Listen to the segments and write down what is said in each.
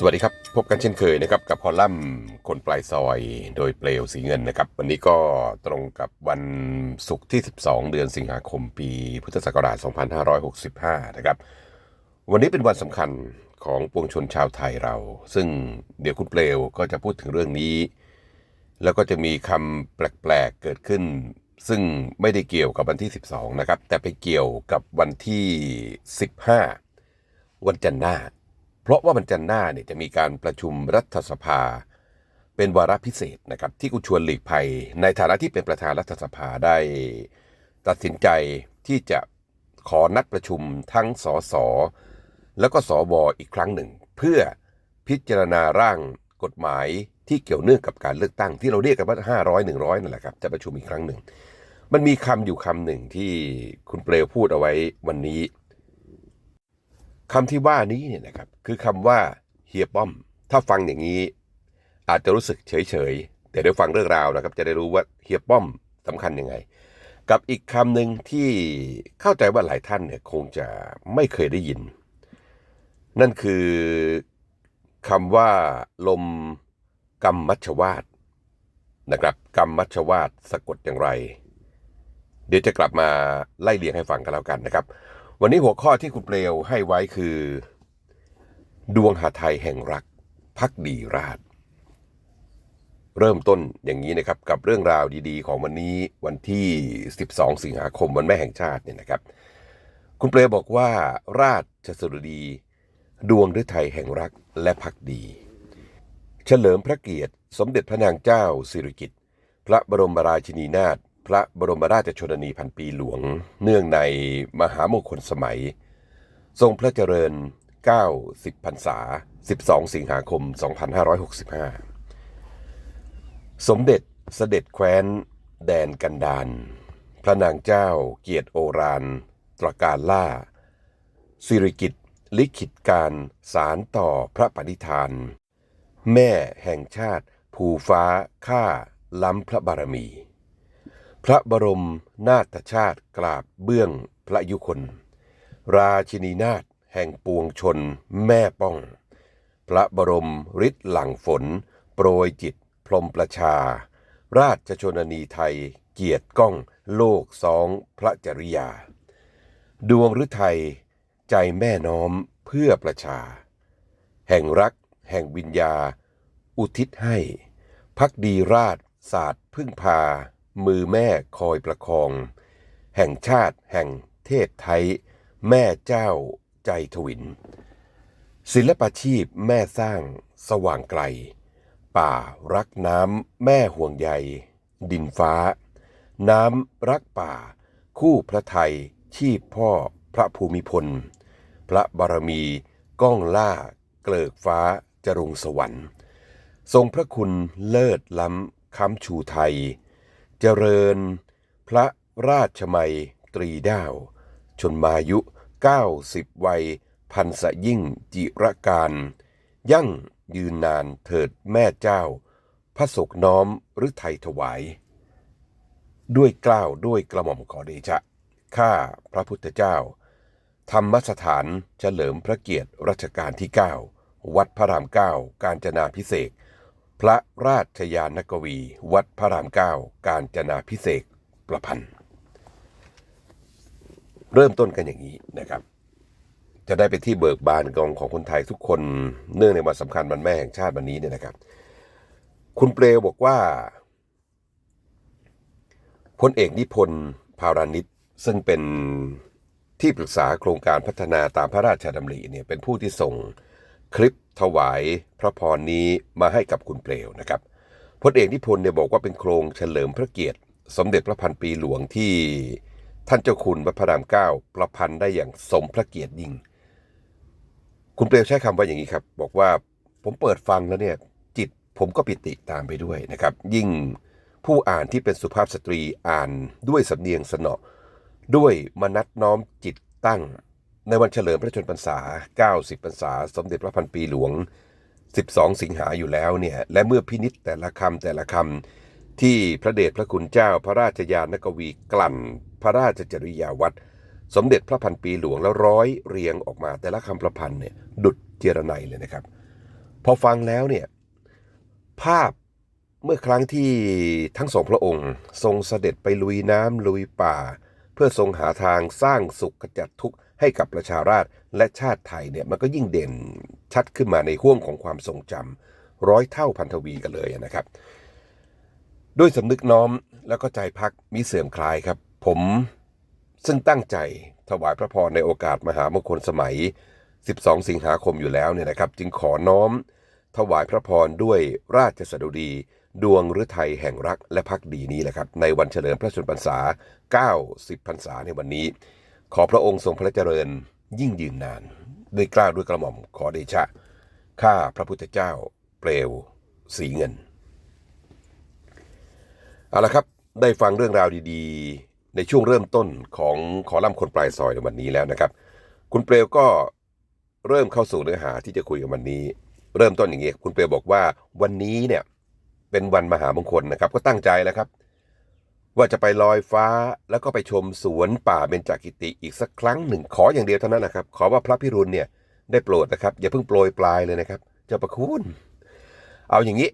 สวัสดีครับ พบกันเช่นเคยนะครับ กับคอลัมน์คนปลายซอยโดยเปลวสีเงินนะครับ วันนี้ก็ตรงกับวันศุกร์ที่ 12 เดือนสิงหาคมปี พุทธศักราช 2565 นะครับ วันนี้เป็นวันสำคัญของปวงชนชาวไทยเรา ซึ่งเดี๋ยวคุณเปลวก็จะพูดถึงเรื่องนี้ แล้วก็จะมีคำแปลกๆเกิดขึ้น ซึ่งไม่ได้เกี่ยวกับวันที่ 12 นะครับ แต่ไปเกี่ยวกับวันที่ 15 วันจันทร์หน้า เพราะว่าวันจันทร์หน้าเนี่ยจะมีการประชุมรัฐสภา เป็นวาระพิเศษนะครับ ที่คุณชวนหลีกภัย ในฐานะที่เป็นประธานรัฐสภาได้ ตัดสินใจที่จะขอนัดประชุมทั้งสสแล้วก็สวอีกครั้งหนึ่ง เพื่อพิจารณาร่างกฎหมายที่เกี่ยวเนื่องกับการเลือกตั้งที่เราเรียกกันว่า 500 100นั่นแหละครับ จะประชุมอีกครั้งหนึ่ง มันมีคำอยู่คำหนึ่งที่คุณเปลวพูดเอาไว้วันนี้ คำที่ว่านี้เนี่ยนะครับคือคำว่าเฮียป้อม ถ้าฟังอย่างนี้ อาจจะรู้สึกเฉยๆแต่เดี๋ยวฟังเรื่องราวนะครับ จะได้รู้ว่าเฮียป้อมสำคัญยังไง กับอีกคำหนึ่งที่เข้าใจว่าหลายท่านเนี่ยคงจะไม่เคยได้ยิน นั่นคือคำว่าลมกรรมมัชวาดนะครับกรรมมัชวาดสะกดอย่างไร เดี๋ยวจะกลับมาไล่เรียงให้ฟังกันแล้วกันนะครับ วันนี้หัวข้อที่คุณเปลวให้ไว้คือ ดวงหาไทยแห่งรักพักดีราช เริ่มต้นอย่างนี้นะครับกับเรื่องราวดีๆ ของวันนี้วันที่ 12 สิงหาคมวันแม่แห่งชาติเนี่ยนะครับ คุณเปลวบอกว่า ราชสดุดี ดวงฤทัยแห่งรักและพักดี เฉลิมพระเกียรติ สมเด็จพระนางเจ้าสิริกิติ์พระบรมราชินีนาถ พระบรมราชชนนีพันปีหลวง เนื่องในมหามงคลสมัย ทรงพระเจริญ 90พรรษา 12 สิงหาคม 2565 สมเด็จเสด็จแคว้น แดนกันดานพระนางเจ้าเกียรติโอรานตรการล่า สิริกิติ์ลิขิตการสารต่อพระปณิธาน แม่แห่งชาติ ภูฟ้าข้าล้ำพระบารมี พระบรมนาถชาติกราบเบื้องพระยุคนราชินีนาถแห่งปวงชนแม่ป้อง พระบรมฤทธิ์หลังฝน โปรยจิตพรมประชา ราชชนนีไทยเกียรติก้องโลกสองพระจริยา ดวงฤทัยใจแม่น้อมเพื่อประชา แห่งรักแห่งวิญญา อุทิศให้ พักดีราชศาสตร์พึ่งพา มือแม่คอยประคอง แห่งชาติแห่งเทพไทย แม่เจ้าใจทวิน ศิลปาชีพแม่สร้างสว่างไกล ป่ารักน้ำแม่ห่วงใย ดินฟ้า น้ำรักป่า คู่พระไทย ชีพพ่อพระภูมิพล พระบารมีก้องล่า เกลิกฟ้าจรุงสวรรค์ ทรงพระคุณเลิศล้ำค้ำชูไทย เจริญ พระราชมัยตรีดาว ชนมายุ 90 วัย พันสะยิ่งจิระการ ยั่งยืนนานเถิดแม่เจ้า พระศกน้อมหรือไทยถวาย ด้วยเกล้าวด้วยกระหม่อมขอเดชะ ข้าพระพุทธเจ้า ธรรมสถานเฉลิมพระเกียรติรัชกาลที่ 9 วัดพระรามเก้าการจนาพิเศษก พระราชยานกวี วัดพระรามเก้าการจนาพิเศษประพันธ์ เริ่มต้นกันอย่างนี้นะครับ จะได้เป็นที่เบิกบานกองของคนไทยทุกคนเนื่องในวันสำคัญวันแม่แห่งชาติวันนี้เนี่ยนะครับ คุณเปลวบอกว่าพลเอกนิพนธ์พารานิชซึ่งเป็นที่ปรึกษาโครงการพัฒนาตามพระราชดำริเนี่ยเป็นผู้ที่ส่ง คลิปถวายพระพรนี้มาให้กับคุณเปลวนะครับพลเอกนิพนธ์เนี่ยบอกว่าเป็นโครงเฉลิมพระเกียรติ สมเด็จพระพันปีหลวงที่ท่านเจ้าคุณวัดพระรามเก้าประพันธ์ได้อย่างสมพระเกียรติยิ่ง คุณเปลวใช้คำว่าอย่างนี้ครับ บอกว่าผมเปิดฟังแล้วเนี่ยจิตผมก็ปิติตามไปด้วยนะครับ ยิ่งผู้อ่านที่เป็นสุภาพสตรีอ่านด้วยสำเนียงสนอด้วยมนัดน้อมจิตตั้ง ในวันเฉลิมพระชนมพรรษา 90 พรรษา สมเด็จพระพันปีหลวง 12 สิงหาอยู่แล้วเนี่ย และเมื่อพินิษแต่ละคำแต่ละคำที่พระเดชพระคุณเจ้าพระราชยานกวีกลั่น พระราชจริยาวัดสมเด็จพระพันปีหลวงแล้วร้อยเรียงออกมาแต่ละคำประพันธ์เนี่ยดุดเจรไนเลยนะครับ พอฟังแล้วเนี่ยภาพเมื่อครั้งที่ทั้งสองพระองค์ ทรงเสด็จไปลุยน้ำลุยป่า เพื่อทรงหาทางสร้างสุขขจัดทุกข์ ให้กับประชาราษฎร์และชาติไทยเนี่ยมันก็ยิ่งเด่นชัดขึ้นมาในห่วงของความทรงจำร้อยเท่าพันทวีกันเลยนะครับ ด้วยสำนึกน้อมแล้วก็ใจพักมิเสื่อมคลายครับ ผมซึ่งตั้งใจถวายพระพรในโอกาสมหามงคลสมัย 12 สิงหาคมอยู่แล้วเนี่ยนะครับ จึงขอน้อม ถวายพระพรด้วยราชสดุดี ดวงฤทัยแห่งรักและพักดีนี้แหละครับ ในวันเฉลิมพระชนมพรรษา 90 พรรษาในวันนี้ ขอพระองค์ทรงพระเจริญยิ่งยืนนานด้วยกล้าวด้วยกระหม่อมขอเดชะ ข้าพระพุทธเจ้าเปลว สีเงิน เอาละครับ ได้ฟังเรื่องราวดีๆ ในช่วงเริ่มต้นของขอล่ำคนปลายซอยในวันนี้แล้วนะครับ คุณเปลวก็เริ่มเข้าสู่เนื้อหาที่จะคุยกันวันนี้ เริ่มต้นอย่างนี้คุณเปลวบอกว่าวันนี้เนี่ยเป็นวันมหามงคลนะครับ ก็ตั้งใจแล้วครับ ว่าจะไปลอยฟ้าแล้วก็ไปชมสวนป่าเบญจกิติอีกสักครั้งหนึ่งขออย่างเดียวเท่านั้นนะครับ ขอว่าพระพิรุณเนี่ยได้โปรดนะครับ อย่าเพิ่งโปรยปลายเลยนะครับ เจ้าประคุณเอาอย่างนี้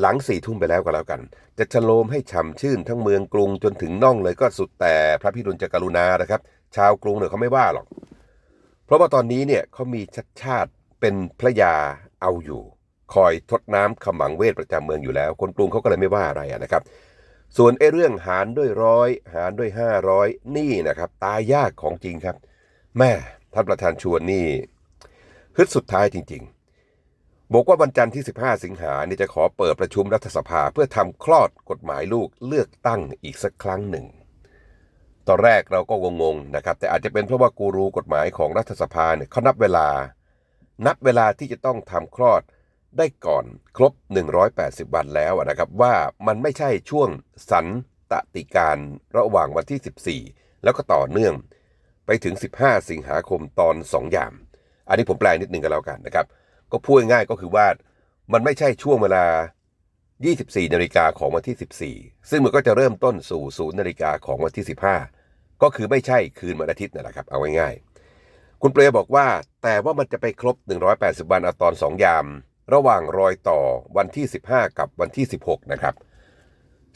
หลังสี่ทุ่มไปแล้วก็แล้วกัน จะชโลมให้ฉ่ำชื่นทั้งเมืองกรุงจนถึงน่องเลยก็สุดแต่พระพิรุณจะกรุณานะครับ ชาวกรุงเนี่ยเขาไม่ว่าหรอก เพราะว่าตอนนี้เนี่ยเขามีชัดชาติเป็นพระยาเอาอยู่ คอยทดน้ำขมังเวทประจำเมืองอยู่แล้ว คนกรุงเขาก็เลยไม่ว่าอะไระนะครับ ส่วนไอ้เรื่องหารด้วยร้อยหารด้วยห้าร้อยนี่นะครับ ตายยากของจริงครับ แม่ท่านประธานชวนนี่ฮึดสุดท้ายจริง ๆ บอกว่าวันจันทร์ที่ 15 สิงหาเนี่ยจะขอเปิดประชุมรัฐสภาเพื่อทำคลอดกฎหมายลูกเลือกตั้งอีกสักครั้งหนึ่ง ตอนแรกเราก็งงๆนะครับ แต่อาจจะเป็นเพราะว่ากูรูกฎหมายของรัฐสภาเนี่ยเขานับเวลา นับเวลาที่จะต้องทำคลอด ได้ก่อนครบ 180 วันแล้วนะครับว่ามันไม่ใช่ช่วงสันตติการระหว่างวันที่ 14 แล้วก็ต่อเนื่องไปถึง 15 สิงหาคมตอน 2 ยาม อันนี้ผมแปลนิดนึงกันแล้วกันนะครับ ก็พูดง่ายก็คือว่ามันไม่ใช่ช่วงเวลา 24 นาฬิกาของวันที่ 14 ซึ่งมันก็จะเริ่มต้นสู่ 0 นาฬิกาของวันที่ 15 ก็คือไม่ใช่คืนวันอาทิตย์นั่นแหละครับ เอาง่ายๆ คุณเปรยบอกว่าแต่ว่ามันจะไปครบ 180 วันเอาตอน 2 ยาม ระหว่างรอยต่อวันที่ 15 กับวันที่ 16 นะครับ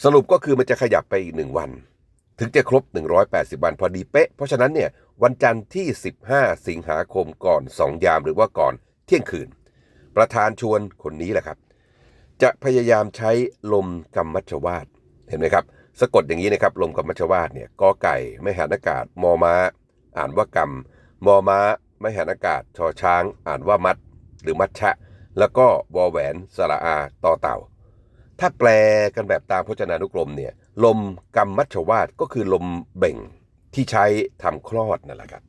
สรุปก็คือมันจะขยับไปอีกหนึ่งวัน ถึงจะครบ 180 วันพอดีเป๊ะ เพราะฉะนั้นเนี่ยวันจันทร์ที่ 15 สิงหาคมก่อน 2 ยามหรือว่าก่อนเที่ยงคืน ประธานชวนคนนี้แหละครับ จะพยายามใช้ลมกำมัชวาดเห็นไหมครับ สะกดอย่างนี้นะครับลมกำมัชวาดเนี่ยกอไก่ไม่หันอากาศมอม้า อ่านว่ากำมอม้าไม่หันอากาศชอช้าง อ่านว่ามัด หรือมัดชะ แล้วก็วอแหวนสระอาต่อเต่า ถ้าแปลกันแบบตามพจนานุกรมเนี่ยลมกำมัชวาดก็คือลมเบ่งที่ใช้ทำคลอดนั่นแหละครับ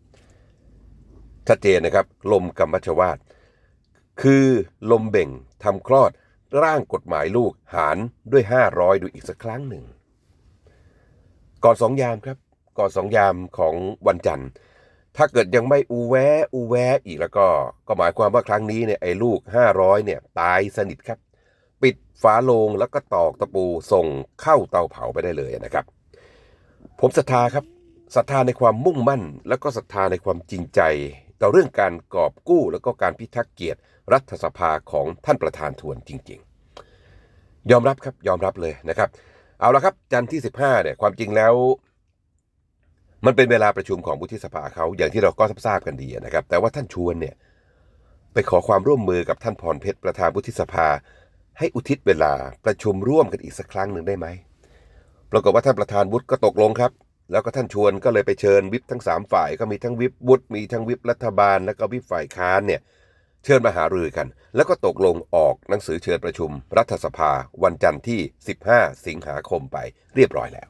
ชัดเจนนะครับ ลมกำมัชวาดคือลมเบ่งทำคลอดร่างกฎหมายลูกหารด้วย 500 ดูอีกสักครั้งหนึ่ง ก่อนสองยามครับ ก่อนสองยามของวันจันทร์ ถ้าเกิดยังไม่อูแวะอูแวะอีกแล้วก็ ก็หมายความว่าครั้งนี้เนี่ยไอ้ลูก 500 เนี่ยตายสนิทครับ ปิดฝาโลงแล้วก็ตอกตะปูส่งเข้าเตาเผาไปได้เลยนะครับ ผมศรัทธาครับศรัทธาในความมุ่งมั่น แล้วก็ศรัทธาในความจริงใจ ต่อเรื่องการกอบกู้แล้วก็การพิทักษ์เกียรติ รัฐสภาของท่านประธานทวนจริง ๆ ยอมรับครับยอมรับเลยนะครับ เอาละครับจันทร์ที่ 15เนี่ยความจริงแล้ว มันเป็นเวลาประชุมของวุฒิสภาเขาอย่างที่เราก็ทราบกันดีนะครับ แต่ว่าท่านชวนเนี่ยไปขอความร่วมมือกับท่านพรเพชรประธานวุฒิสภา ให้อุทิศเวลาประชุมร่วมกันอีกสักครั้งหนึ่งได้ไหมปรากฏว่าท่านประธานวุฒิก็ตกลงครับ แล้วก็ท่านชวนก็เลยไปเชิญวิปทั้งสามฝ่ายก็มีทั้งวิปวุฒิมีทั้งวิปรัฐบาล แล้วก็วิปฝ่ายค้านเนี่ยเชิญมาหารือกัน แล้วก็ตกลงออกหนังสือเชิญประชุม รัฐสภา วันจันทร์ที่ 15 สิงหาคมไปเรียบร้อยแล้ว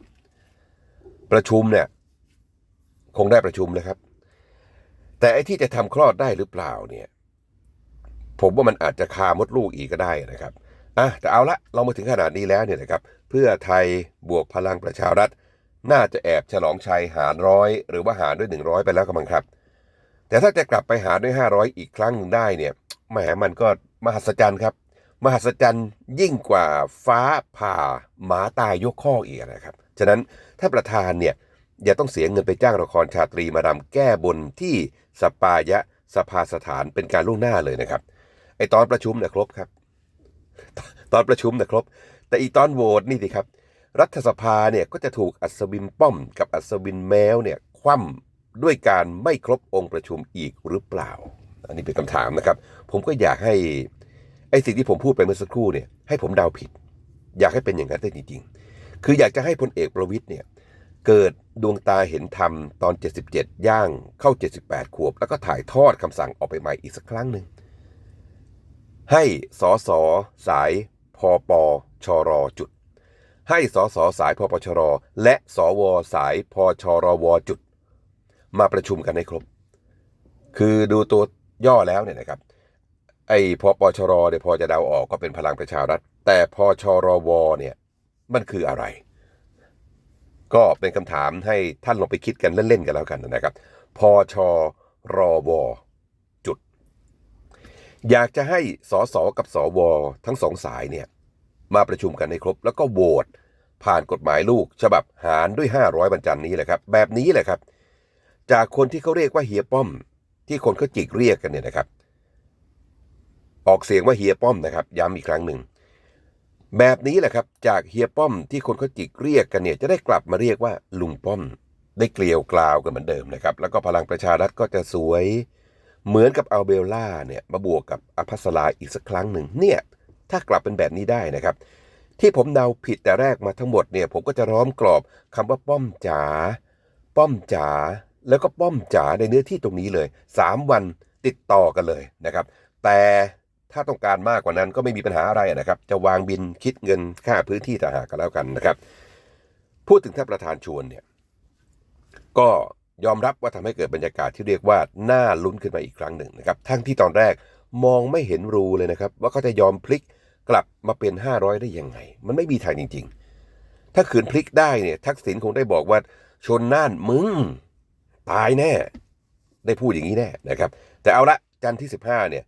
ประชุมเนี่ย คงได้ประชุมเลยครับ แต่ไอ้ที่จะทำคลอดได้หรือเปล่าเนี่ย ผมว่ามันอาจจะคามดลูกอีกก็ได้นะครับอะแต่เอาละเรามาถึงขนาดนี้แล้วเนี่ยนะครับ เพื่อไทยบวกพลังประชารัฐ น่าจะแอบฉลองชัยหารร้อยหรือว่าหารด้วย 100 ไปแล้วก็มั้งครับ แต่ถ้าจะกลับไปหาด้วย 500 อีกครั้งหนึ่งได้เนี่ยแหมมันก็มหัศจรรย์ครับมหัศจรรย์ยิ่งกว่าฟ้าผ่าหมาตายยกข้ออีกนะครับ ฉะนั้นถ้าประธานเนี่ย อย่าต้องเสียเงินไปจ้างละครชาตรีมารำแก้บนที่สปายะสภาสถานเป็นการล่วงหน้าเลยนะครับไอตอนประชุมเนี่ยครบครับ ตอนประชุมเนี่ยครบ แต่อีตอนโหวตนี่สิครับ รัฐสภาเนี่ยก็จะถูกอัศวินป้อม กับอัศวินแมวเนี่ยคว่ำด้วยการไม่ครบองค์ประชุมอีกหรือเปล่า อันนี้เป็นคำถามนะครับ ผมก็อยากให้ไอสิ่งที่ผมพูดไปเมื่อสักครู่เนี่ยให้ผมเดาผิด อยากให้เป็นอย่างนั้นได้จริงๆ คืออยากจะให้พลเอกประวิตยเนี่ย เกิดดวงตาเห็นธรรมตอน 77 ย่างเข้า 78 ขวบ แล้วก็ถ่ายทอดคำสั่งออกไปใหม่อีกสักครั้งหนึ่ง ให้สอสอสายพอปชรอจุด ให้สอสอสายพอปชรอและสวสายพชรวจุด มาประชุมกันให้ครบ คือดูตัวย่อแล้วเนี่ยนะครับ ไอ้พปชรอเนี่ยพอจะเดาออกก็เป็นพลังประชารัฐ แต่พชรวเนี่ยมันคืออะไร ก็เป็นคำถามให้ท่านลองไปคิดกันเล่นๆกันแล้วกันนะครับพชรวจุด อยากจะให้สสกับสวทั้งสองสายเนี่ยมาประชุมกันให้ครบ แล้วก็โหวตผ่านกฎหมายลูก ฉบับหารด้วย 500บรรจันนี้แหละครับ แบบนี้แหละครับ จากคนที่เขาเรียกว่าเฮียป้อม ที่คนเขาจิกเรียกกันเนี่ยนะครับ ออกเสียงว่าเฮียป้อมนะครับย้ำอีกครั้งหนึ่ง แบบนี้แหละครับ จากเฮียป้อมที่คนเขาจิกเรียกกันเนี่ยจะได้กลับมาเรียกว่าลุงป้อม ได้เกลียวกล่าวกันเหมือนเดิมนะครับ แล้วก็พลังประชารัฐก็จะสวย เหมือนกับอัลเบลล่าเนี่ยมาบวกกับอภัสราอีกสักครั้งหนึ่งเนี่ยถ้ากลับเป็นแบบนี้ได้นะครับ ที่ผมเดาผิดแต่แรกมาทั้งหมดเนี่ยผมก็จะร้อมกรอบคำว่าป้อมจ๋าป้อมจ๋าแล้วก็ป้อมจ๋าในเนื้อที่ตรงนี้เลยสามวันติดต่อกันเลยนะครับ แต่ ถ้าต้องการมากกว่านั้นก็ไม่มีปัญหาอะไรนะครับ จะวางบินคิดเงินค่าพื้นที่ต่างหากกันแล้วกันนะครับ พูดถึงท่านประธานชวนเนี่ย ก็ยอมรับว่าทำให้เกิดบรรยากาศที่เรียกว่าน่าลุ้นขึ้นมาอีกครั้งหนึ่งนะครับ ทั้งที่ตอนแรกมองไม่เห็นรูเลยนะครับ ว่าเขาจะยอมพลิกกลับมาเป็น 500 ได้ยังไง มันไม่มีทางจริง ๆ ถ้าขืนพลิกได้เนี่ย ทักษิณคงได้บอกว่าชนน่านมึง ตายแน่ ได้พูดอย่างนี้แน่นะครับ แต่เอาละจันทร์ที่ 15เนี่ย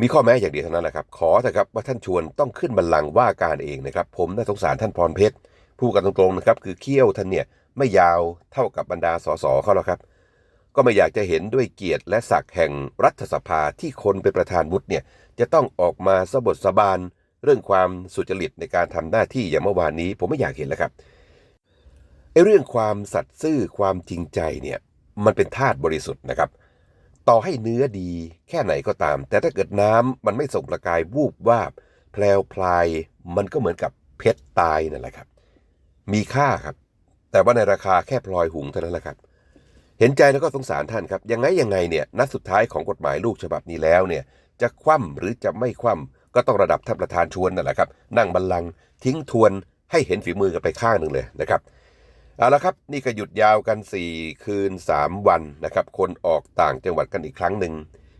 มีข้อแม้อย่างเดียวเท่านั้นแหละครับ ขอเถอะครับว่าท่านชวนต้องขึ้นบัลลังก์ว่าการเองนะครับ ผมน่าสงสารท่านพรเพชรพูดกันตรงๆนะครับ คือเขี้ยวท่านเนี่ยไม่ยาวเท่ากับบรรดาสสเขาแล้วครับ ก็ไม่อยากจะเห็นด้วยเกียรติและศักดิ์แห่งรัฐสภาที่คนเป็นประธานวุฒิเนี่ยจะต้องออกมาสบดสะบานเรื่องความสุจริตในการทำหน้าที่อย่างเมื่อวานนี้ ผมไม่อยากเห็นแล้วครับไอ้เรื่องความสัตย์ซื่อความจริงใจเนี่ยมันเป็นธาตุบริสุทธิ์นะครับ ต่อให้เนื้อดีแค่ไหนก็ตาม แต่ถ้าเกิดน้ำมันไม่ส่งประกายวูบวาบแพลวพลายมันก็เหมือนกับเพชรตายนั่นแหละครับ มีค่าครับ แต่ว่าในราคาแค่พลอยหุงเท่านั้นแหละครับ เห็นใจแล้วก็สงสารท่านครับ ยังไงยังไงเนี่ยนัดสุดท้ายของกฎหมายลูกฉบับนี้แล้วเนี่ย จะคว่ำหรือจะไม่คว่ำก็ต้องระดับท่านประธานชวนนั่นแหละครับ นั่งบัลลังก์ทิ้งทวนให้เห็นฝีมือกันไปข้างหนึ่งเลยนะครับ เอาละครับนี่ก็หยุดยาวกัน 4 คืน 3 วันนะครับคนออกต่างจังหวัดกันอีกครั้งหนึ่ง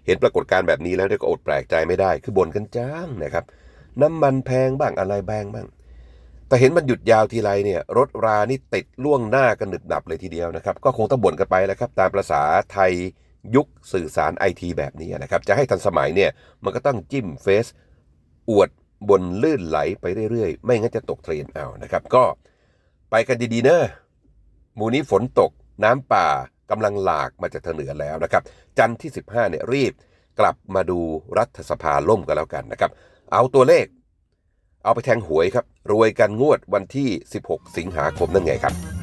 เห็นปรากฏการณ์แบบนี้แล้วเนี่ยก็อดแปลกใจไม่ได้ คือบ่นกันจ้างนะครับ น้ำมันแพงบ้างอะไรแพงบ้าง แต่เห็นมันหยุดยาวทีไรเนี่ย รถรานี่ติดล่วงหน้ากันหนึบหนับเลยทีเดียวนะครับ ก็คงต้องบ่นกันไปแล้วครับ ตามประษาไทยยุคสื่อสารไอทีแบบนี้นะครับ จะให้ทันสมัยเนี่ยมันก็ต้องจิ้มเฟซอวดบนลื่นไหลไปเรื่อยๆ ไม่งั้นจะตกเทรนเอานะครับ ก็ไปกันดีๆเนอะ มูนี้ฝนตกน้ำป่ากำลังหลากมาจากทางเหนือแล้วนะครับ จันทร์ที่ 15เนี่ยรีบกลับมาดูรัฐสภาล่มกันแล้วกันนะครับ เอาตัวเลข เอาไปแทงหวยครับ รวยกันงวดวันที่ 16 สิงหาคมนั่นไงครับ